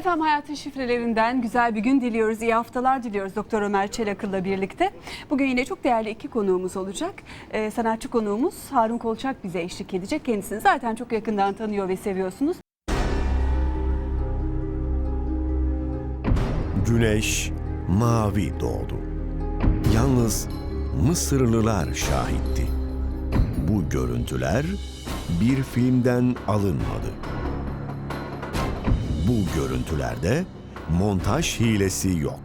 Efendim hayatın şifrelerinden güzel bir gün diliyoruz. iyi haftalar diliyoruz Doktor Ömer Çelakıl'la birlikte. Bugün yine çok değerli iki konuğumuz olacak. Ee, sanatçı konuğumuz Harun Kolçak bize eşlik edecek. Kendisini zaten çok yakından tanıyor ve seviyorsunuz. Güneş mavi doğdu. Yalnız Mısırlılar şahitti. Bu görüntüler bir filmden alınmadı. Bu görüntülerde montaj hilesi yok.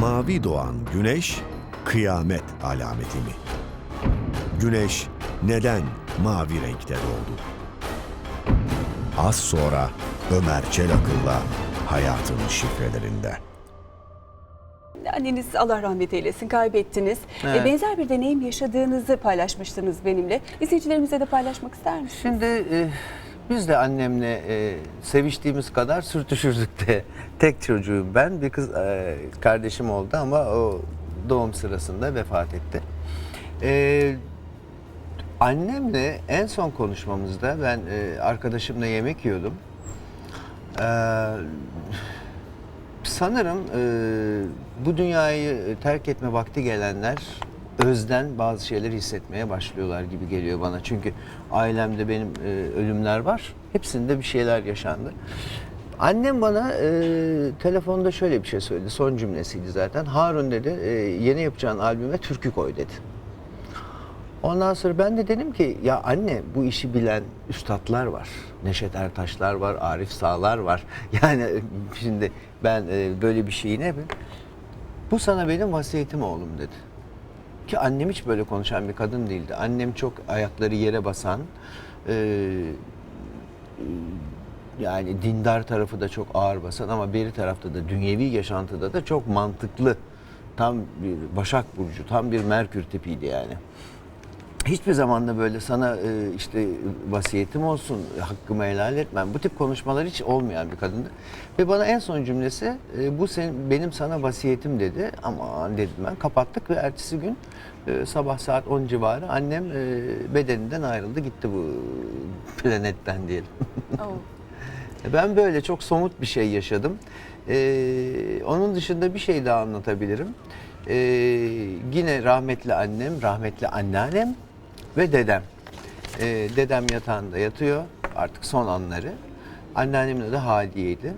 Mavi doğan güneş kıyamet alameti mi? Güneş neden mavi renkte doğdu? Az sonra Ömer Çelakıl'la hayatın şifrelerinde. Anneniz Allah rahmet eylesin kaybettiniz. Evet. Ee, benzer bir deneyim yaşadığınızı paylaşmıştınız benimle. İzleyicilerimize de paylaşmak ister misiniz? Şimdi e, biz de annemle e, seviştiğimiz kadar sürtüşürdük de. Tek çocuğum ben. Bir kız e, kardeşim oldu ama o doğum sırasında vefat etti. E, annemle en son konuşmamızda ben e, arkadaşımla yemek yiyordum. E, sanırım e, bu dünyayı terk etme vakti gelenler özden bazı şeyleri hissetmeye başlıyorlar gibi geliyor bana. Çünkü ailemde benim e, ölümler var. Hepsinde bir şeyler yaşandı. Annem bana e, telefonda şöyle bir şey söyledi. Son cümlesiydi zaten. Harun dedi e, yeni yapacağın albüme türkü koy dedi. Ondan sonra ben de dedim ki ya anne bu işi bilen üstadlar var. Neşet Ertaşlar var, Arif Sağlar var. Yani şimdi ben e, böyle bir şeyi ne Bu sana benim vasiyetim oğlum dedi. Ki annem hiç böyle konuşan bir kadın değildi. Annem çok ayakları yere basan, e, yani dindar tarafı da çok ağır basan ama beri tarafta da dünyevi yaşantıda da çok mantıklı. Tam bir Başak Burcu, tam bir Merkür tipiydi yani. Hiçbir zaman da böyle sana e, işte vasiyetim olsun, hakkımı helal etmem. Bu tip konuşmalar hiç olmayan bir kadındı. Ve bana en son cümlesi e, bu senin, benim sana vasiyetim dedi. Aman dedim ben kapattık ve ertesi gün e, sabah saat 10 civarı annem e, bedeninden ayrıldı gitti bu planetten diyelim. Oo. Ben böyle çok somut bir şey yaşadım. Ee, onun dışında bir şey daha anlatabilirim. Ee, yine rahmetli annem, rahmetli anneannem ve dedem. Ee, dedem yatağında yatıyor. Artık son anları. Anneannemin adı Hadiye'ydi.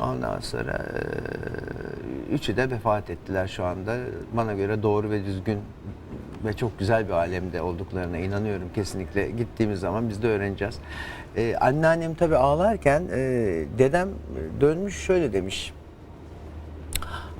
Ondan sonra e, üçü de vefat ettiler şu anda. Bana göre doğru ve düzgün ve çok güzel bir alemde olduklarına inanıyorum kesinlikle. Gittiğimiz zaman biz de öğreneceğiz. Ee, anneannem tabii ağlarken e, dedem dönmüş şöyle demiş.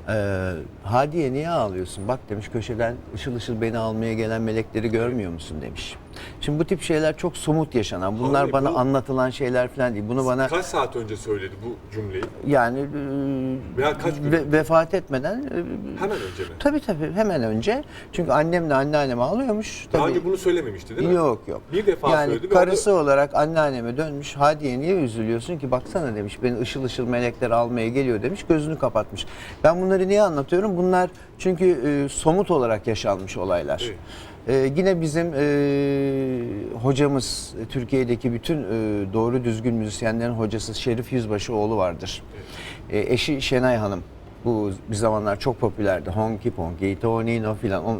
Ee, Hadiye niye ağlıyorsun? Bak demiş köşeden ışıl ışıl beni almaya gelen melekleri görmüyor musun demiş. Şimdi bu tip şeyler çok somut yaşanan. Bunlar Abi bana bu- anlatılan şeyler falan değil. Bunu bana Kaç saat önce söyledi bu cümleyi? yani e, Veya kaç gün? ve- vefat etmeden e, Hemen önce mi? tabii tabii hemen önce. Çünkü annemle anneannem ağlıyormuş. Daha Tabii. önce bunu söylememişti değil mi? Yok yok. Bir defa yani söyledi ve karısı olarak anneanneme dönmüş. Hadiye niye üzülüyorsun ki? Baksana demiş. Beni ışıl ışıl melekler almaya geliyor demiş. Gözünü kapatmış. Ben bunları niye anlatıyorum? Bunlar çünkü e, somut olarak yaşanmış olaylar. Evet. E, yine bizim e, hocamız e, Türkiye'deki bütün e, doğru düzgün müzisyenlerin hocası Şerif Yüzbaşıoğlu vardır. E, eşi Şenay Hanım. Bu bir zamanlar çok popülerdi. Honky Ponky, Tonino filan.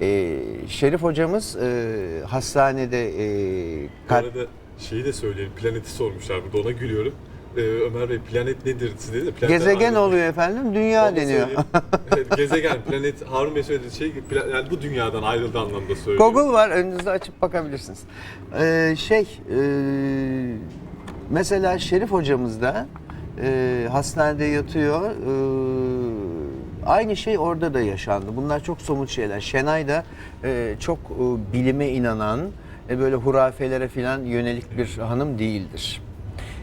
E, Şerif hocamız e, hastanede e, Bu kalp arada şeyi de söyleyelim. Planeti sormuşlar burada ona gülüyorum. Ee, Ömer Bey planet nedir siz dedi. Planetten gezegen oluyor efendim. Dünya Onu deniyor. söyleyeyim. evet, gezegen, planet. Harun Bey söylediği şey pla- yani bu dünyadan ayrıldı anlamda söylüyor. Google var önünüzde açıp bakabilirsiniz. Ee, şey e, mesela Şerif hocamız da e, hastanede yatıyor. E, aynı şey orada da yaşandı. Bunlar çok somut şeyler. Şenay da e, çok e, bilime inanan e, böyle hurafelere falan yönelik bir hanım değildir.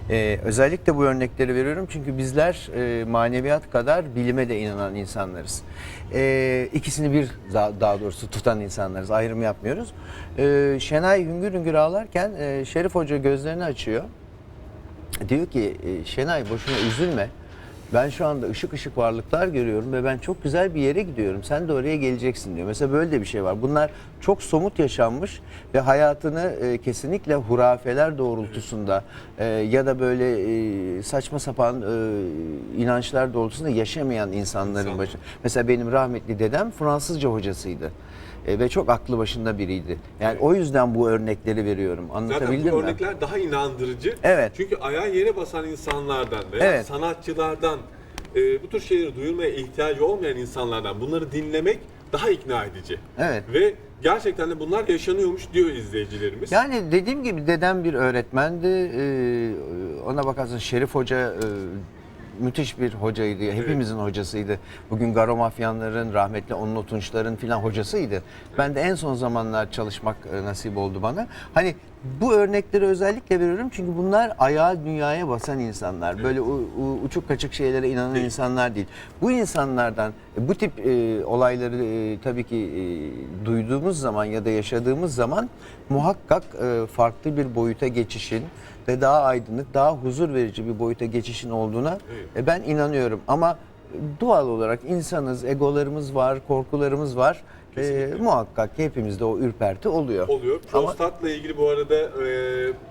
Ee, özellikle bu örnekleri veriyorum çünkü bizler e, maneviyat kadar bilime de inanan insanlarız. Ee, ikisini bir daha, daha doğrusu tutan insanlarız. Ayrım yapmıyoruz. Ee, Şenay hüngür hüngür ağlarken e, Şerif Hoca gözlerini açıyor. Diyor ki e, Şenay boşuna üzülme. Ben şu anda ışık ışık varlıklar görüyorum ve ben çok güzel bir yere gidiyorum. Sen de oraya geleceksin diyor. Mesela böyle de bir şey var. Bunlar çok somut yaşanmış ve hayatını e, kesinlikle hurafeler doğrultusunda e, ya da böyle e, saçma sapan e, inançlar doğrultusunda yaşamayan insanların İnsan. başı. Mesela benim rahmetli dedem Fransızca hocasıydı. E, ve çok aklı başında biriydi. Yani o yüzden bu örnekleri veriyorum. Zaten Anlatabildim bu mi? örnekler daha inandırıcı. Evet. Çünkü ayağa yere basan insanlardan veya Evet. sanatçılardan e, bu tür şeyleri duyurmaya ihtiyacı olmayan insanlardan bunları dinlemek daha ikna edici. Evet. Ve gerçekten de bunlar yaşanıyormuş diyor izleyicilerimiz. Yani dediğim gibi dedem bir öğretmendi. Ee, ona bakarsan Şerif Hoca e, müthiş bir hocaydı. Hepimizin hocasıydı. Bugün Garo Mafyanların, rahmetli Onur Tunçların filan hocasıydı. Ben de en son zamanlar çalışmak e, nasip oldu bana. Hani bu örnekleri özellikle veriyorum çünkü bunlar ayağı dünyaya basan insanlar. Böyle u- u- uçuk kaçık şeylere inanan insanlar değil. Bu insanlardan e, bu tip e, olayları e, tabii ki e, duyduğumuz zaman ya da yaşadığımız zaman muhakkak e, farklı bir boyuta geçişin ve daha aydınlık, daha huzur verici bir boyuta geçişin olduğuna e, ben inanıyorum. Ama doğal olarak insanız, egolarımız var, korkularımız var. E, muhakkak ki hepimizde o ürperti oluyor. oluyor. Ama- Prostatla ilgili bu arada e,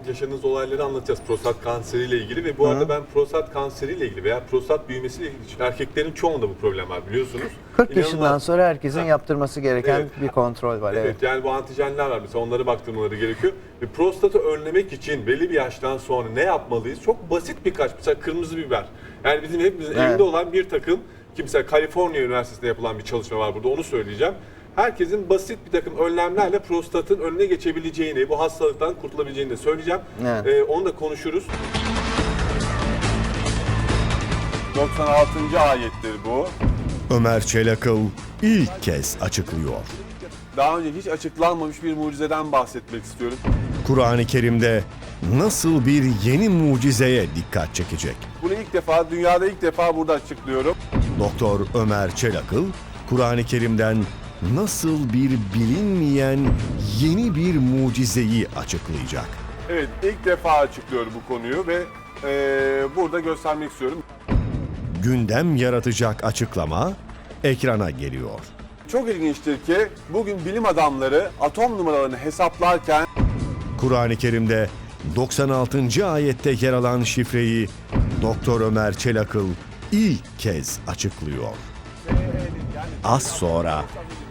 yaşadığınız olayları anlatacağız. Prostat kanseriyle ilgili ve bu arada ben prostat kanseriyle ilgili veya prostat büyümesiyle ilgili erkeklerin çoğunda bu problem var biliyorsunuz. 40 yaşından İnanılmaz. sonra herkesin Ha. yaptırması gereken Evet. bir kontrol var. Evet. Evet. yani bu antijenler var mesela onlara baktırmaları gerekiyor. Ve prostatı önlemek için belli bir yaştan sonra ne yapmalıyız? Çok basit birkaç mesela kırmızı biber. Yani bizim hepimizin Evet. evinde olan bir takım ki mesela Kaliforniya Üniversitesi'nde yapılan bir çalışma var burada onu söyleyeceğim. Herkesin basit bir takım önlemlerle prostatın önüne geçebileceğini, bu hastalıktan kurtulabileceğini de söyleyeceğim. Evet. Ee, onu da konuşuruz. 96. ayettir bu. Ömer Çelakıl ilk kez açıklıyor. Daha önce hiç açıklanmamış bir mucizeden bahsetmek istiyorum. Kur'an-ı Kerim'de nasıl bir yeni mucizeye dikkat çekecek? Bunu ilk defa, dünyada ilk defa burada açıklıyorum. Doktor Ömer Çelakıl, Kur'an-ı Kerim'den nasıl bir bilinmeyen yeni bir mucizeyi açıklayacak. Evet, ilk defa açıklıyorum bu konuyu ve eee, burada göstermek istiyorum. Gündem yaratacak açıklama ekrana geliyor. Çok ilginçtir ki bugün bilim adamları atom numaralarını hesaplarken Kur'an-ı Kerim'de 96. ayette yer alan şifreyi Doktor Ömer Çelakıl ilk kez açıklıyor. Az sonra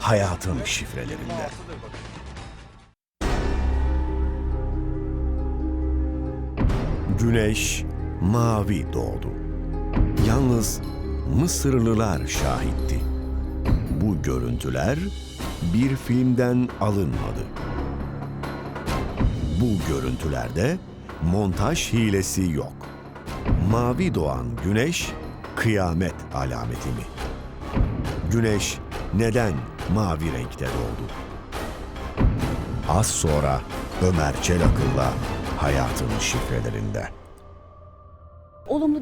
hayatın şifrelerinde. Güneş mavi doğdu. Yalnız Mısırlılar şahitti. Bu görüntüler bir filmden alınmadı. Bu görüntülerde montaj hilesi yok. Mavi doğan güneş kıyamet alameti mi? Güneş neden mavi renkte doğdu? Az sonra Ömer Çelakıl'la hayatın şifrelerinde.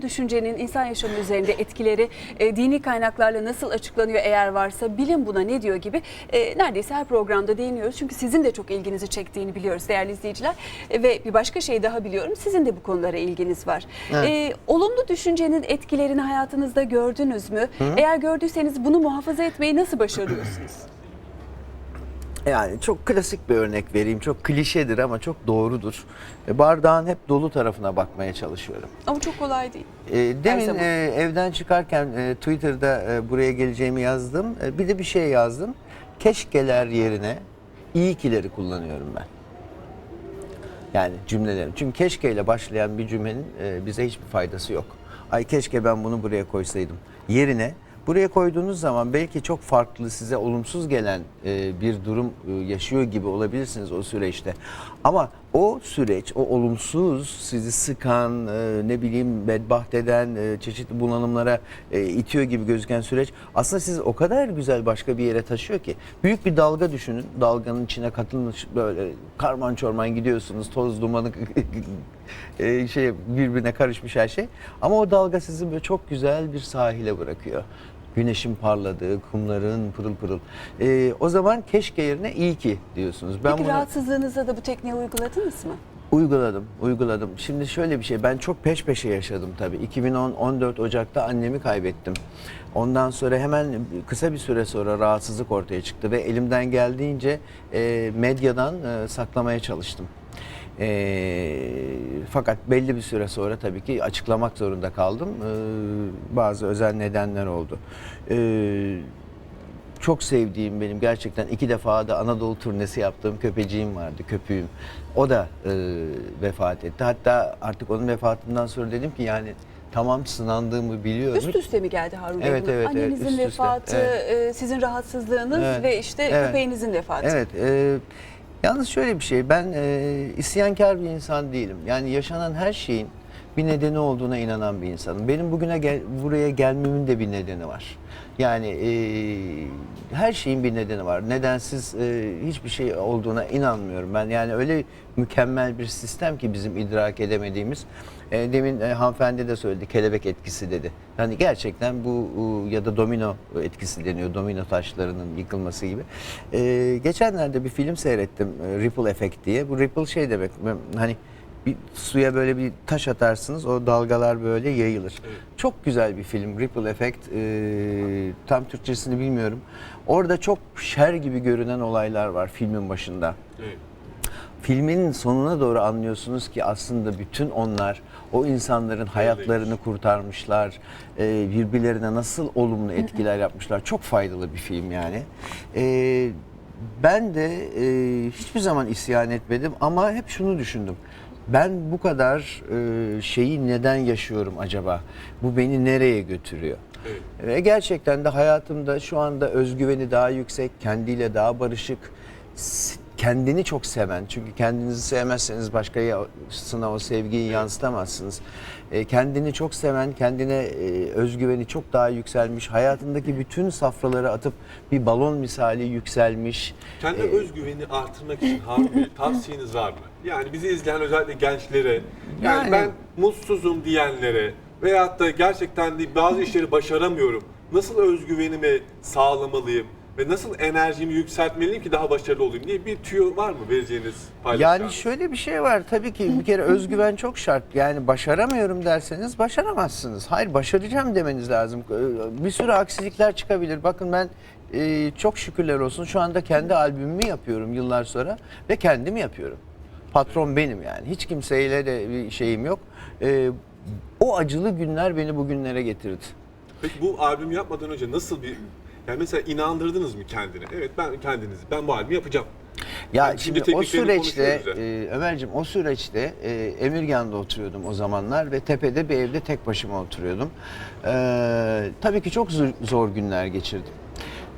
Düşüncenin insan yaşamı üzerinde etkileri e, dini kaynaklarla nasıl açıklanıyor eğer varsa bilim buna ne diyor gibi e, neredeyse her programda değiniyoruz. Çünkü sizin de çok ilginizi çektiğini biliyoruz değerli izleyiciler. E, ve bir başka şey daha biliyorum sizin de bu konulara ilginiz var. Evet. E, olumlu düşüncenin etkilerini hayatınızda gördünüz mü? Eğer gördüyseniz bunu muhafaza etmeyi nasıl başarıyorsunuz? Yani çok klasik bir örnek vereyim. Çok klişedir ama çok doğrudur. E, Bardağın hep dolu tarafına bakmaya çalışıyorum. Ama çok kolay değil. E, demin e, evden çıkarken e, Twitter'da e, buraya geleceğimi yazdım. E, bir de bir şey yazdım. Keşkeler yerine iyi kileri kullanıyorum ben. Yani cümlelerim. Çünkü keşkeyle başlayan bir cümlenin e, bize hiçbir faydası yok. Ay keşke ben bunu buraya koysaydım. Yerine buraya koyduğunuz zaman belki çok farklı size olumsuz gelen e, bir durum e, yaşıyor gibi olabilirsiniz o süreçte. Ama o süreç, o olumsuz sizi sıkan, e, ne bileyim bedbaht eden, çeşitli bunalımlara e, itiyor gibi gözüken süreç aslında sizi o kadar güzel başka bir yere taşıyor ki. Büyük bir dalga düşünün. Dalganın içine katılmış böyle karman çorman gidiyorsunuz. Toz dumanı şey birbirine karışmış her şey. Ama o dalga sizi böyle çok güzel bir sahile bırakıyor. Güneşin parladığı, kumların pırıl pırıl. E, o zaman keşke yerine iyi ki diyorsunuz. Ben Peki bunu rahatsızlığınızda da bu tekniği uyguladınız mı? Uyguladım, uyguladım. Şimdi şöyle bir şey, ben çok peş peşe yaşadım tabii. 2010 14 Ocak'ta annemi kaybettim. Ondan sonra hemen kısa bir süre sonra rahatsızlık ortaya çıktı ve elimden geldiğince e, medyadan e, saklamaya çalıştım. E, fakat belli bir süre sonra tabii ki açıklamak zorunda kaldım. E, bazı özel nedenler oldu. E, çok sevdiğim benim gerçekten iki defa da Anadolu turnesi yaptığım köpeciğim vardı, köpüğüm. O da e, vefat etti. Hatta artık onun vefatından sonra dedim ki yani tamam sınandığımı biliyorum. Üst üste mi geldi Harun Bey? Evet, evet, evet, Annenizin üste. vefatı, e, sizin rahatsızlığınız Evet, ve işte evet. köpeğinizin vefatı. Evet. e, yalnız şöyle bir şey, ben e, isyankar bir insan değilim. Yani yaşanan her şeyin bir nedeni olduğuna inanan bir insanım. Benim bugüne gel, buraya gelmemin de bir nedeni var. Yani e, her şeyin bir nedeni var. Nedensiz e, hiçbir şey olduğuna inanmıyorum ben. Yani öyle mükemmel bir sistem ki bizim idrak edemediğimiz. E, demin e, hanımefendi de söyledi kelebek etkisi dedi. Yani gerçekten bu e, ya da domino etkisi deniyor. Domino taşlarının yıkılması gibi. E, geçenlerde bir film seyrettim e, Ripple Effect diye. Bu Ripple şey demek hani bir suya böyle bir taş atarsınız o dalgalar böyle yayılır. Çok güzel bir film Ripple Effect. E, tam Türkçesini bilmiyorum. Orada çok şer gibi görünen olaylar var filmin başında. Evet. Filmin sonuna doğru anlıyorsunuz ki aslında bütün onlar o insanların hayatlarını kurtarmışlar, e, birbirlerine nasıl olumlu etkiler yapmışlar. Çok faydalı bir film yani. E, ben de e, hiçbir zaman isyan etmedim ama hep şunu düşündüm. Ben bu kadar e, şeyi neden yaşıyorum acaba? Bu beni nereye götürüyor? Ve gerçekten de hayatımda şu anda özgüveni daha yüksek, kendiyle daha barışık, kendini çok seven. Çünkü kendinizi sevmezseniz başkasına o sevgiyi yansıtamazsınız. E, kendini çok seven, kendine e, özgüveni çok daha yükselmiş, hayatındaki bütün safraları atıp bir balon misali yükselmiş. Kendi E, özgüveni artırmak için Harun Bey tavsiyeniz var mı? Yani bizi izleyen özellikle gençlere, yani, Yani- ben mutsuzum diyenlere veyahut da gerçekten de bazı işleri başaramıyorum. Nasıl özgüvenimi sağlamalıyım ve nasıl enerjimi yükseltmeliyim ki daha başarılı olayım diye bir tüyo var mı vereceğiniz paylaşacağınız? Yani şöyle bir şey var tabii ki bir kere özgüven çok şart. Yani başaramıyorum derseniz başaramazsınız. Hayır başaracağım demeniz lazım. Ee, Bir sürü aksilikler çıkabilir. Bakın ben e, çok şükürler olsun şu anda kendi albümümü yapıyorum yıllar sonra ve kendim yapıyorum. Patron benim yani. Hiç kimseyle de bir şeyim yok. Ee, O acılı günler beni bugünlere getirdi. Peki bu albüm yapmadan önce nasıl bir yani mesela inandırdınız mı kendine? Evet ben kendinizi ben bu albümü yapacağım. Ya Yani şimdi şimdi o süreçte e, Ömerciğim o süreçte e, Emirgan'da oturuyordum o zamanlar ve tepede bir evde tek başıma oturuyordum. E, tabii ki çok zor, zor günler geçirdim.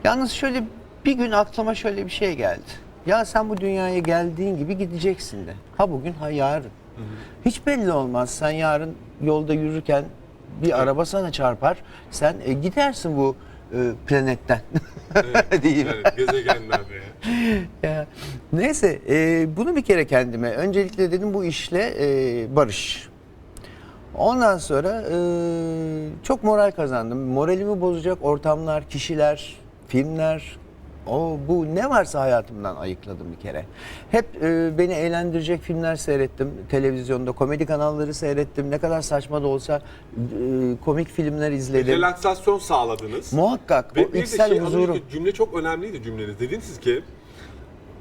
Yalnız şöyle bir gün aklıma şöyle bir şey geldi. Ya sen bu dünyaya geldiğin gibi gideceksin de. Ha bugün ha yarın. Hiç belli olmaz. Sen yarın yolda yürürken bir araba sana çarpar. Sen e, gidersin bu planetten. Evet, Değil mi? yani gezegenlerde. Ya, neyse e, bunu bir kere kendime öncelikle dedim bu işle e, barış. Ondan sonra e, çok moral kazandım. Moralimi bozacak ortamlar, kişiler, filmler, o bu ne varsa hayatımdan ayıkladım bir kere. Hep e, beni eğlendirecek filmler seyrettim. Televizyonda komedi kanalları seyrettim. Ne kadar saçma da olsa e, komik filmler izledim. Relaksasyon sağladınız. Muhakkak Ve o bir içsel şey, huzurum. cümle çok önemliydi cümleniz. Dediniz ki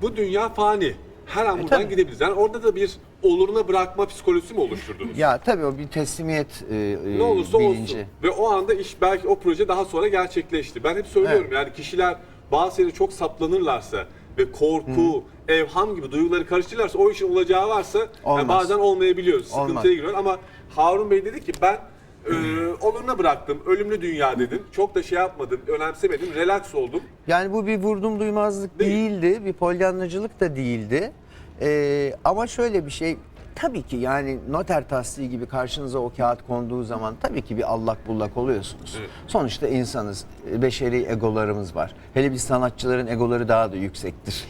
bu dünya fani. Her an buradan tabii. gidebiliriz. Yani orada da bir oluruna bırakma psikolojisi mi oluşturdunuz? Ya tabii o bir teslimiyet e, e, ne olursa bilinci. olsun. Ve o anda iş belki o proje daha sonra gerçekleşti. Ben hep söylüyorum yani kişiler bazı çok saplanırlarsa ve korku, evham gibi duyguları karıştırırlarsa o işin olacağı varsa yani Olmaz. bazen olmayabiliyor. Sıkıntıya Olmaz. giriyor ama Harun Bey dedi ki ben e, oluruna bıraktım. Ölümlü dünya dedim. Çok da şey yapmadım, önemsemedim. Relax oldum. Yani bu bir vurdum duymazlık Değil. değildi, bir polyanlacılık da değildi. Ee, ama şöyle bir şey, tabii ki yani noter tasdiği gibi karşınıza o kağıt konduğu zaman tabii ki bir allak bullak oluyorsunuz. Evet. Sonuçta insanız, e, beşeri egolarımız var. Hele biz sanatçıların egoları daha da yüksektir.